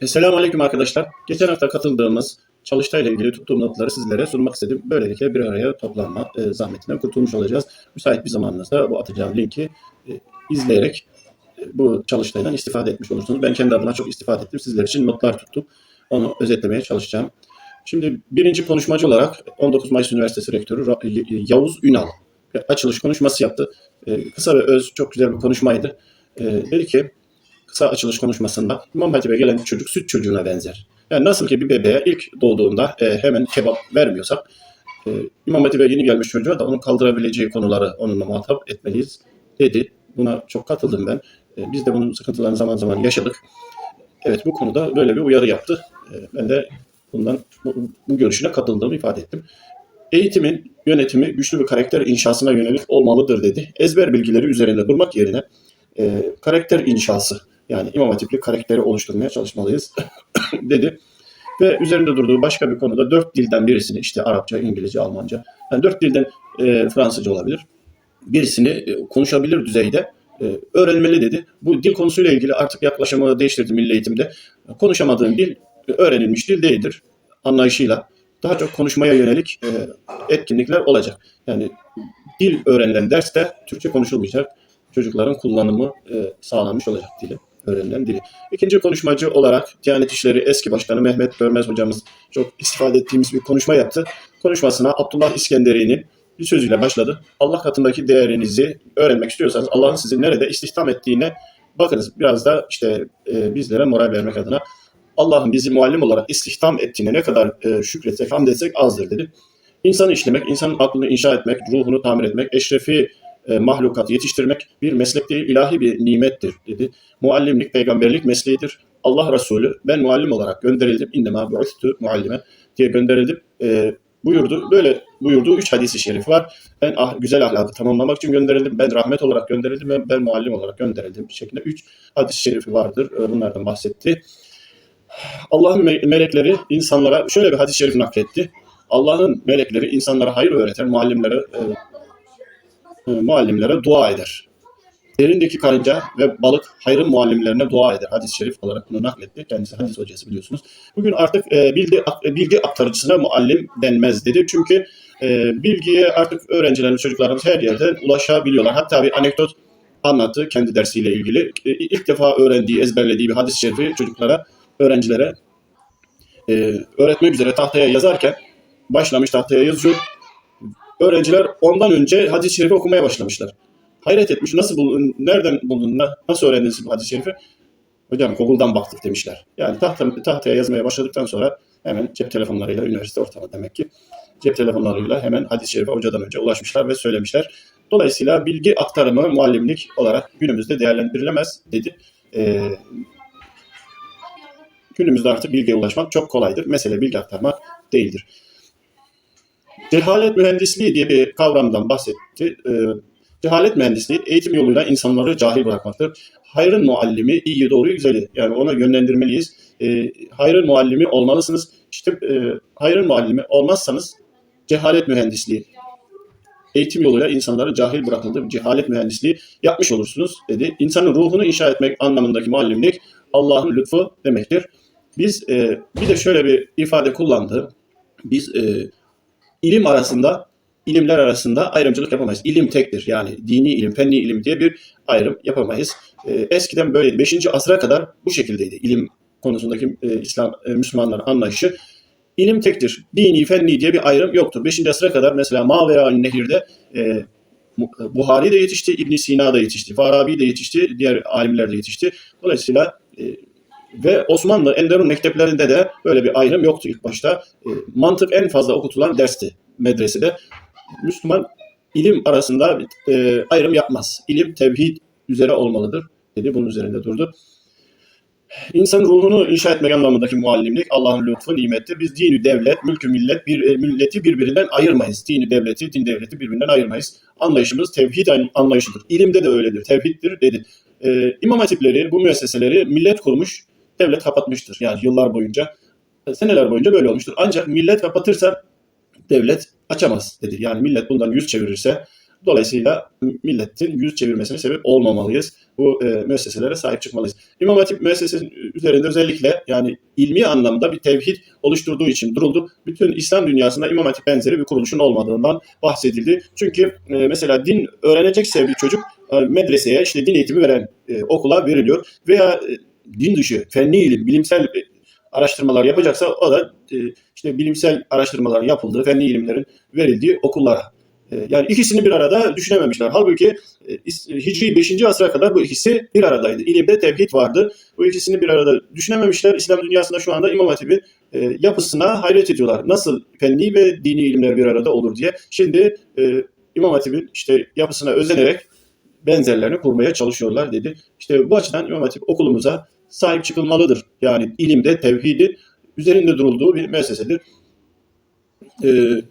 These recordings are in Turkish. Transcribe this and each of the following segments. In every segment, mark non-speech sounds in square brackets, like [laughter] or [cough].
Esselamu Aleyküm arkadaşlar. Geçen hafta katıldığımız çalıştayla ilgili tuttuğum notları sizlere sunmak istedim. Böylelikle bir araya toplanma e, zahmetinden kurtulmuş olacağız. Müsait bir zamanınızda bu atacağım linki e, izleyerek e, bu çalıştaydan istifade etmiş olursunuz. Ben kendi adıma çok istifade ettim. Sizler için notlar tuttum. Onu özetlemeye çalışacağım. Şimdi birinci konuşmacı olarak 19 Mayıs Üniversitesi Rektörü Yavuz Ünal açılış konuşması yaptı. E, kısa ve öz çok güzel bir konuşmaydı. E, dedi ki kısa açılış konuşmasında İmam Hatip'e gelen çocuk süt çocuğuna benzer. Yani nasıl ki bir bebeğe ilk doğduğunda e, hemen kebap vermiyorsak e, İmam Hatip'e yeni gelmiş çocuğa da onun kaldırabileceği konuları onunla muhatap etmeliyiz dedi. Buna çok katıldım ben. E, biz de bunun sıkıntılarını zaman zaman yaşadık. Evet bu konuda böyle bir uyarı yaptı. E, ben de bundan bu, bu görüşüne katıldığımı ifade ettim. Eğitimin yönetimi güçlü bir karakter inşasına yönelik olmalıdır dedi. Ezber bilgileri üzerinde durmak yerine e, karakter inşası yani İmam Hatipli karakteri oluşturmaya çalışmalıyız [coughs] dedi. Ve üzerinde durduğu başka bir konuda dört dilden birisini işte Arapça, İngilizce, Almanca yani dört dilden e, Fransızca olabilir. Birisini e, konuşabilir düzeyde e, öğrenmeli dedi. Bu dil konusuyla ilgili artık yaklaşımı değiştirdi milli eğitimde. Konuşamadığın dil öğrenilmiş dil değildir anlayışıyla. Daha çok konuşmaya yönelik e, etkinlikler olacak. Yani dil öğrenilen derste Türkçe konuşulmayacak. Çocukların kullanımı e, sağlanmış olacak dili öğrenilen dili. İkinci konuşmacı olarak Diyanet İşleri eski başkanı Mehmet Görmez hocamız çok istifade ettiğimiz bir konuşma yaptı. Konuşmasına Abdullah İskenderi'nin bir sözüyle başladı. Allah katındaki değerinizi öğrenmek istiyorsanız Allah'ın sizi nerede istihdam ettiğine bakınız. Biraz da işte e, bizlere moral vermek adına Allah'ın bizi muallim olarak istihdam ettiğine ne kadar e, şükretsek, hamd etsek azdır dedi. İnsanı işlemek, insanın aklını inşa etmek, ruhunu tamir etmek, eşrefi e, mahlukat yetiştirmek bir meslek değil, ilahi bir nimettir dedi. Muallimlik peygamberlik mesleğidir. Allah Resulü ben muallim olarak gönderildim. İnnemâ bu'ithtu muallime diye gönderildim. E, buyurdu. Böyle buyurduğu üç hadisi şerif var. Ben ah, güzel ahlakı tamamlamak için gönderildim. Ben rahmet olarak gönderildim. Ben, ben muallim olarak gönderildim. Bir şekilde üç hadis-i şerifi vardır. E, bunlardan bahsetti. Allah'ın me- melekleri insanlara şöyle bir hadis-i şerif nakletti. Allah'ın melekleri insanlara hayır öğreten muallimlere e, muallimlere dua eder. Derindeki karınca ve balık hayrın muallimlerine dua eder. Hadis-i şerif olarak bunu nakletti. Kendisi hadis hocası biliyorsunuz. Bugün artık e, bilgi ak- bilgi aktarıcısına muallim denmez dedi. Çünkü e, bilgiye artık öğrencilerimiz, çocuklarımız her yerden ulaşabiliyorlar. Hatta bir anekdot anlattı kendi dersiyle ilgili. E, ilk defa öğrendiği, ezberlediği bir hadis-i şerifi çocuklara, öğrencilere e, öğretmek üzere tahtaya yazarken başlamış tahtaya yazıyor. Öğrenciler ondan önce hadis-i şerifi okumaya başlamışlar. Hayret etmiş. Nasıl buldun, nereden buldun, na- nasıl öğrendiniz bu hadis-i şerifi? Hocam Google'dan baktık demişler. Yani tahta, tahtaya yazmaya başladıktan sonra hemen cep telefonlarıyla üniversite ortamı demek ki cep telefonlarıyla hemen hadis-i şerife hocadan önce ulaşmışlar ve söylemişler. Dolayısıyla bilgi aktarımı muallimlik olarak günümüzde değerlendirilemez dedi. Ee, günümüzde artık bilgiye ulaşmak çok kolaydır. Mesele bilgi aktarmak değildir. Cehalet mühendisliği diye bir kavramdan bahsetti. Ee, cehalet mühendisliği eğitim yoluyla insanları cahil bırakmaktır. Hayrın muallimi iyi, doğru, güzeli. Yani ona yönlendirmeliyiz. Ee, hayrın muallimi olmalısınız. İşte e, hayrın muallimi olmazsanız cehalet mühendisliği. Eğitim yoluyla insanları cahil bırakıldığı cehalet mühendisliği yapmış olursunuz dedi. İnsanın ruhunu inşa etmek anlamındaki muallimlik Allah'ın lütfu demektir. Biz e, bir de şöyle bir ifade kullandı. Biz e, ilim arasında, ilimler arasında ayrımcılık yapamayız. İlim tektir. Yani dini ilim, fenni ilim diye bir ayrım yapamayız. E, eskiden böyleydi. 5. asra kadar bu şekildeydi. İlim konusundaki e, İslam e, Müslümanların anlayışı. İlim tektir. Dini, fenni diye bir ayrım yoktur. 5. asra kadar mesela Mavera Nehir'de e, Buhari de yetişti, İbn Sina da yetişti, Farabi de yetişti, diğer alimler de yetişti. Dolayısıyla e, ve Osmanlı Enderun mekteplerinde de böyle bir ayrım yoktu ilk başta. E, mantık en fazla okutulan dersti medresede. Müslüman ilim arasında e, ayrım yapmaz. İlim tevhid üzere olmalıdır dedi. Bunun üzerinde durdu. İnsanın ruhunu inşa etmek anlamındaki muallimlik Allah'ın lütfu, nimettir. Biz dini devlet, mülkü millet, bir, e, milleti birbirinden ayırmayız. Dini devleti, din devleti birbirinden ayırmayız. Anlayışımız tevhid anlayışıdır. İlimde de öyledir, tevhiddir dedi. Ee, İmam hatipleri, bu müesseseleri millet kurmuş, devlet kapatmıştır. Yani yıllar boyunca, e, seneler boyunca böyle olmuştur. Ancak millet kapatırsa devlet açamaz dedi. Yani millet bundan yüz çevirirse, Dolayısıyla milletin yüz çevirmesine sebep olmamalıyız. Bu e, müesseselere sahip çıkmalıyız. İmam Hatip müessesesinin üzerinde özellikle yani ilmi anlamda bir tevhid oluşturduğu için duruldu. Bütün İslam dünyasında İmam Hatip benzeri bir kuruluşun olmadığından bahsedildi. Çünkü e, mesela din öğrenecekse bir çocuk e, medreseye işte din eğitimi veren e, okula veriliyor veya e, din dışı fenli ilim, bilimsel araştırmalar yapacaksa o da e, işte bilimsel araştırmalar yapıldığı, fenli ilimlerin verildiği okullara. E, Yani ikisini bir arada düşünememişler. Halbuki e, Hicri 5. asra kadar bu ikisi bir aradaydı. İlimde tevhid vardı. Bu ikisini bir arada düşünememişler. İslam dünyasında şu anda İmam Hatip'in yapısına hayret ediyorlar. Nasıl fenli ve dini ilimler bir arada olur diye. Şimdi e, İmam Hatip'in işte yapısına özenerek benzerlerini kurmaya çalışıyorlar dedi. İşte bu açıdan İmam Hatip okulumuza sahip çıkılmalıdır. Yani ilimde tevhidi üzerinde durulduğu bir müessesedir. Ee,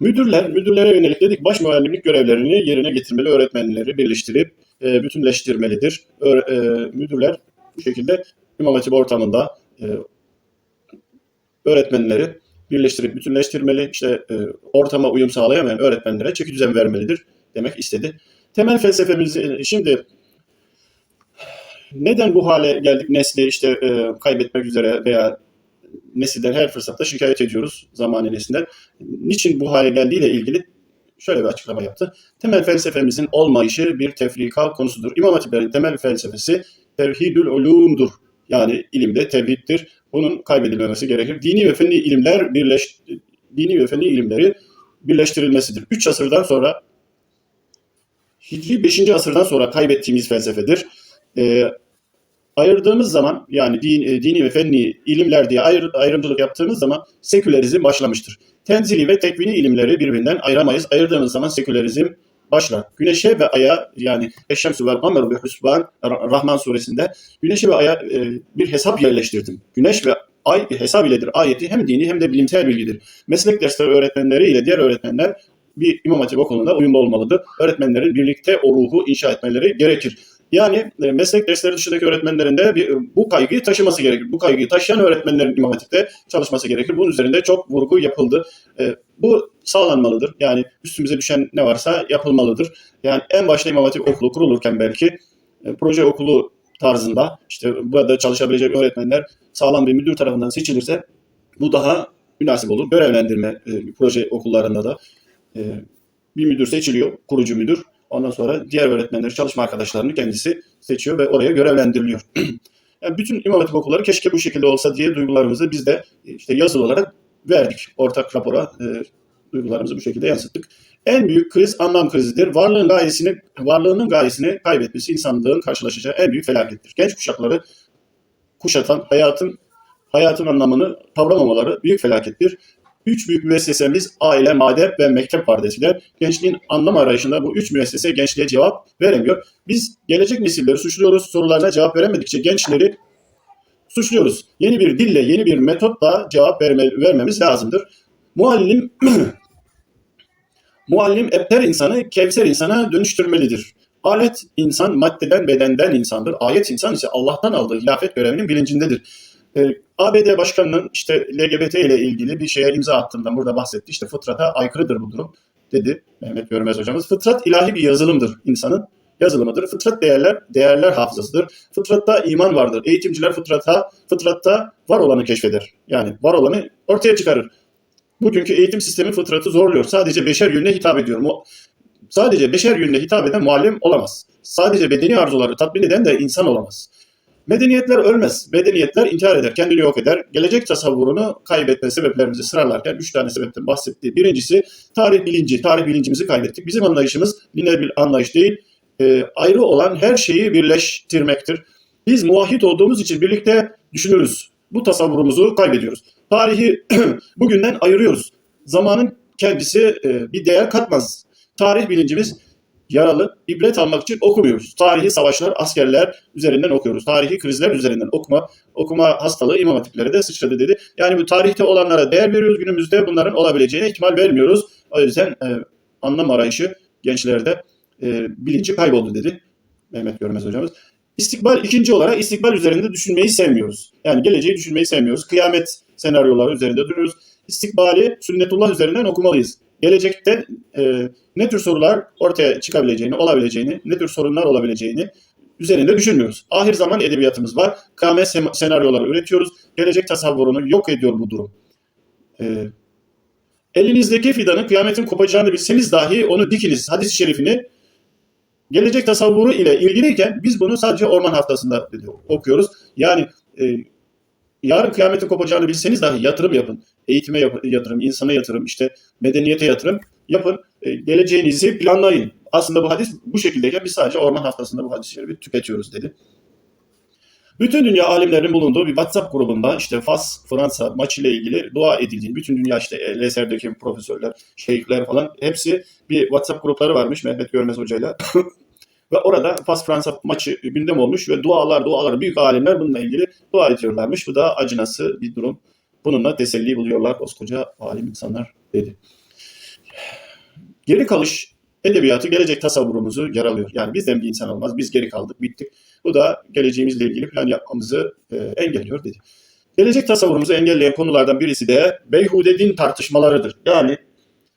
müdürler, müdürlere yönelik dedik baş muallimlik görevlerini yerine getirmeli, öğretmenleri birleştirip e, bütünleştirmelidir. Öğre- e, müdürler bu şekilde İmam Hatip ortamında e, öğretmenleri birleştirip bütünleştirmeli, işte e, ortama uyum sağlayamayan öğretmenlere çeki düzen vermelidir demek istedi. Temel felsefemizi şimdi neden bu hale geldik nesli işte e, kaybetmek üzere veya nesilden her fırsatta şikayet ediyoruz zamanı nesilden. Niçin bu hale geldiğiyle ilgili şöyle bir açıklama yaptı. Temel felsefemizin olmayışı bir tefrika konusudur. İmam Hatiplerin temel felsefesi tevhidül ulumdur. Yani ilimde tevhiddir. Bunun kaybedilmemesi gerekir. Dini ve fenli ilimler birleş dini ve fenli ilimleri birleştirilmesidir. Üç asırdan sonra Hicri 5. asırdan sonra kaybettiğimiz felsefedir. Ee, ayırdığımız zaman yani din, e, dini ve fenni ilimler diye ayrı, ayrımcılık yaptığımız zaman sekülerizm başlamıştır. Tenzili ve tekvini ilimleri birbirinden ayıramayız. Ayırdığımız zaman sekülerizm başlar. Güneşe ve aya yani Eşşemsü vel kameru bi husban Ra- Rahman suresinde güneşe ve aya e, bir hesap yerleştirdim. Güneş ve ay hesap iledir. Ayeti hem dini hem de bilimsel bilgidir. Meslek dersleri öğretmenleri ile diğer öğretmenler bir İmam Hatip okulunda uyumlu olmalıdır. Öğretmenlerin birlikte o ruhu inşa etmeleri gerekir. Yani e, meslek dersleri dışındaki öğretmenlerin de bir, bu kaygıyı taşıması gerekir. Bu kaygıyı taşıyan öğretmenlerin İmam Hatip'te çalışması gerekir. Bunun üzerinde çok vurgu yapıldı. E, bu sağlanmalıdır. Yani üstümüze düşen ne varsa yapılmalıdır. Yani en başta İmam Hatip okulu kurulurken belki e, proje okulu tarzında işte burada çalışabilecek öğretmenler sağlam bir müdür tarafından seçilirse bu daha münasip olur. Görevlendirme e, proje okullarında da e, bir müdür seçiliyor, kurucu müdür. Ondan sonra diğer öğretmenleri, çalışma arkadaşlarını kendisi seçiyor ve oraya görevlendiriliyor. [clears throat] yani bütün İmam Hatip okulları keşke bu şekilde olsa diye duygularımızı biz de işte yazılı olarak verdik. Ortak rapora e, duygularımızı bu şekilde yansıttık. En büyük kriz anlam krizidir. Varlığın gayesini, varlığının gayesini kaybetmesi insanlığın karşılaşacağı en büyük felakettir. Genç kuşakları kuşatan hayatın hayatın anlamını kavramamaları büyük felakettir. Üç büyük müessesemiz aile, madep ve mektep kardeşler. Gençliğin anlam arayışında bu üç müessese gençliğe cevap veremiyor. Biz gelecek nesilleri suçluyoruz. Sorularına cevap veremedikçe gençleri suçluyoruz. Yeni bir dille, yeni bir metotla cevap verme, vermemiz lazımdır. Muallim [clears throat] Muallim ebter insanı kevser insana dönüştürmelidir. Alet insan maddeden bedenden insandır. Ayet insan ise Allah'tan aldığı hilafet görevinin bilincindedir. Ee, ABD Başkanı'nın işte LGBT ile ilgili bir şeye imza attığından burada bahsetti. İşte fıtrata aykırıdır bu durum dedi Mehmet Görmez hocamız. Fıtrat ilahi bir yazılımdır insanın yazılımıdır. Fıtrat değerler değerler hafızasıdır. Fıtratta iman vardır. Eğitimciler fıtrata fıtratta var olanı keşfeder. Yani var olanı ortaya çıkarır. Bugünkü eğitim sistemi fıtratı zorluyor. Sadece beşer yönüne hitap ediyor. Sadece beşer yönüne hitap eden muallim olamaz. Sadece bedeni arzuları tatmin eden de insan olamaz. Medeniyetler ölmez. Medeniyetler intihar eder, kendini yok eder. Gelecek tasavvurunu kaybetme sebeplerimizi sıralarken üç tane sebepten bahsetti. Birincisi tarih bilinci. Tarih bilincimizi kaybettik. Bizim anlayışımız lineer bir anlayış değil. Ee, ayrı olan her şeyi birleştirmektir. Biz muahhit olduğumuz için birlikte düşünürüz. Bu tasavvurumuzu kaybediyoruz. Tarihi [clears throat] bugünden ayırıyoruz. Zamanın kendisi e, bir değer katmaz. Tarih bilincimiz yaralı, ibret almak için okumuyoruz. Tarihi savaşlar, askerler üzerinden okuyoruz. Tarihi krizler üzerinden okuma, okuma hastalığı imam hatiplere de sıçradı dedi. Yani bu tarihte olanlara değer veriyoruz. Günümüzde bunların olabileceğine ihtimal vermiyoruz. O yüzden e, anlam arayışı gençlerde e, bilinci kayboldu dedi Mehmet Görmez hocamız. İstikbal ikinci olarak istikbal üzerinde düşünmeyi sevmiyoruz. Yani geleceği düşünmeyi sevmiyoruz. Kıyamet senaryoları üzerinde duruyoruz. İstikbali sünnetullah üzerinden okumalıyız. Gelecekte e, ne tür sorular ortaya çıkabileceğini, olabileceğini, ne tür sorunlar olabileceğini üzerinde düşünmüyoruz. Ahir zaman edebiyatımız var. Sen- senaryoları üretiyoruz. Gelecek tasavvurunu yok ediyor bu durum. E, elinizdeki fidanın kıyametin kopacağını bilseniz dahi onu dikiniz. Hadis-i şerifini gelecek tasavvuru ile ilgiliyken biz bunu sadece orman haftasında okuyoruz. Yani e, yarın kıyametin kopacağını bilseniz dahi yatırım yapın. Eğitime yap- yatırım, insana yatırım, işte medeniyete yatırım yapın. E, geleceğinizi planlayın. Aslında bu hadis bu şekildeyken biz sadece orman haftasında bu hadis-i şerifi tüketiyoruz dedi. Bütün dünya alimlerinin bulunduğu bir WhatsApp grubunda işte Fas, Fransa maçıyla ilgili dua edildiğini, bütün dünya işte Eser'deki profesörler, şeyhler falan hepsi bir WhatsApp grupları varmış Mehmet Görmez Hoca'yla. [laughs] ve orada Fas Fransa maçı gündem olmuş ve dualar dualar büyük alimler bununla ilgili dua ediyorlarmış. Bu da acınası bir durum. Bununla teselli buluyorlar koskoca alim insanlar dedi. Geri kalış edebiyatı gelecek tasavvurumuzu yaralıyor. Yani bizden bir insan olmaz. Biz geri kaldık, bittik. Bu da geleceğimizle ilgili plan yapmamızı e, engelliyor dedi. Gelecek tasavvurumuzu engelleyen konulardan birisi de beyhude din tartışmalarıdır. Yani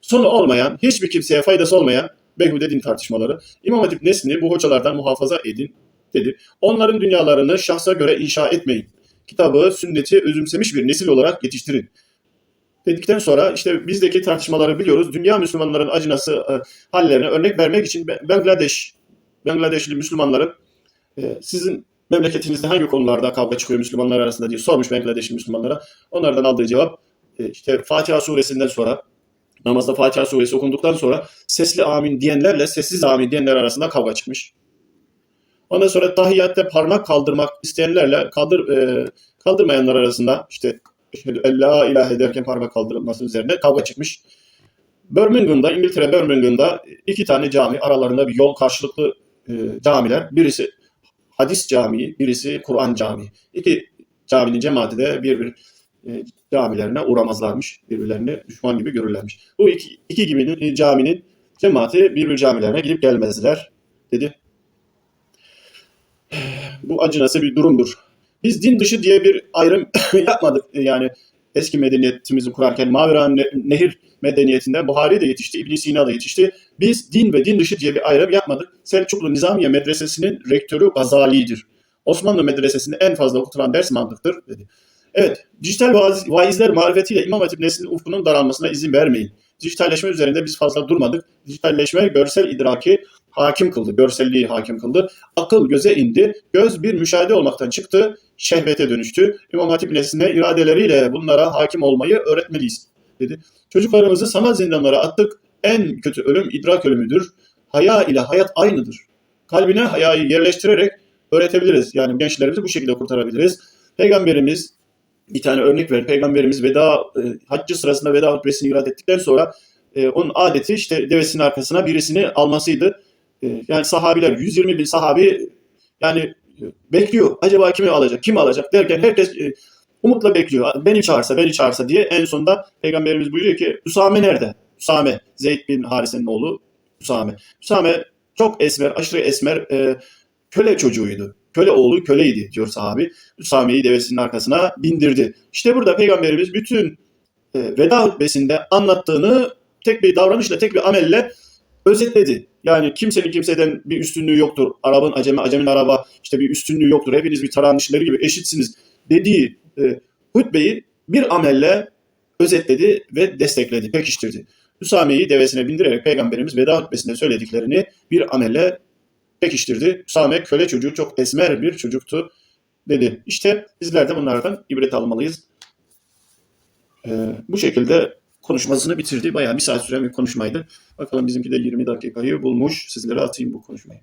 sonu olmayan, hiçbir kimseye faydası olmayan beyhude din tartışmaları. İmam Hatip neslini bu hocalardan muhafaza edin dedi. Onların dünyalarını şahsa göre inşa etmeyin. Kitabı, sünneti özümsemiş bir nesil olarak yetiştirin. Dedikten sonra işte bizdeki tartışmaları biliyoruz. Dünya Müslümanların acınası e, hallerine örnek vermek için Bangladeş, Bangladeşli Müslümanların e, sizin memleketinizde hangi konularda kavga çıkıyor Müslümanlar arasında diye sormuş Bangladeşli Müslümanlara. Onlardan aldığı cevap e, işte Fatiha suresinden sonra namazda Fatiha suresi okunduktan sonra sesli amin diyenlerle sessiz amin diyenler arasında kavga çıkmış. Ondan sonra tahiyyatte parmak kaldırmak isteyenlerle kaldır e, kaldırmayanlar arasında işte la ilahe derken parmak kaldırılması üzerine kavga çıkmış. Birmingham'da, İngiltere Birmingham'da iki tane cami aralarında bir yol karşılıklı e, camiler. Birisi hadis camii, birisi Kur'an camii. İki caminin cemaati de bir e, camilerine uğramazlarmış. Birbirlerine düşman gibi görürlermiş. Bu iki, iki gibinin caminin cemaati birbir camilerine gidip gelmezler dedi. [sighs] Bu acınası bir durumdur. Biz din dışı diye bir ayrım [coughs] yapmadık. Yani eski medeniyetimizi kurarken Mavera Ne- Nehir medeniyetinde Buhari de yetişti, İbn Sina da yetişti. Biz din ve din dışı diye bir ayrım yapmadık. Selçuklu Nizamiye Medresesi'nin rektörü Gazali'dir. Osmanlı Medresesi'nde en fazla okutulan ders mantıktır dedi. Evet, dijital vaiz- vaizler marifetiyle İmam Hatip neslinin ufkunun daralmasına izin vermeyin. Dijitalleşme üzerinde biz fazla durmadık. Dijitalleşme görsel idraki hakim kıldı, görselliği hakim kıldı. Akıl göze indi, göz bir müşahede olmaktan çıktı, şehvete dönüştü. İmam Hatip nesline iradeleriyle bunlara hakim olmayı öğretmeliyiz dedi. Çocuklarımızı sanal zindanlara attık. En kötü ölüm idrak ölümüdür. Haya ile hayat aynıdır. Kalbine hayayı yerleştirerek öğretebiliriz. Yani gençlerimizi bu şekilde kurtarabiliriz. Peygamberimiz bir tane örnek ver. Peygamberimiz veda e, haccı sırasında veda hutbesini irad ettikten sonra e, onun adeti işte devesinin arkasına birisini almasıydı. E, yani sahabiler 120 bin sahabi yani e, bekliyor. Acaba kimi alacak? Kim alacak derken herkes e, umutla bekliyor. Beni çağırsa, beni çağırsa diye en sonunda Peygamberimiz buyuruyor ki Üsame nerede? Üsame. Zeyd bin Harise'nin oğlu Üsame. Üsame çok esmer, aşırı esmer e, köle çocuğuydu. Köle oğlu köleydi diyor sahabi. Üsame'yi devesinin arkasına bindirdi. İşte burada Peygamberimiz bütün e, veda hutbesinde anlattığını tek bir davranışla, tek bir amelle özetledi. Yani kimsenin kimseden bir üstünlüğü yoktur. Arabın acemi, acemin araba işte bir üstünlüğü yoktur. Hepiniz bir tarağın gibi eşitsiniz dediği e, hutbeyi bir amelle özetledi ve destekledi, pekiştirdi. Üsame'yi devesine bindirerek Peygamberimiz veda hutbesinde söylediklerini bir amelle pekiştirdi. Üsame köle çocuğu çok esmer bir çocuktu dedi. İşte bizler de bunlardan ibret almalıyız. Ee, bu şekilde konuşmasını bitirdi. Bayağı bir saat süren bir konuşmaydı. Bakalım bizimki de 20 dakikayı bulmuş. Sizlere atayım bu konuşmayı.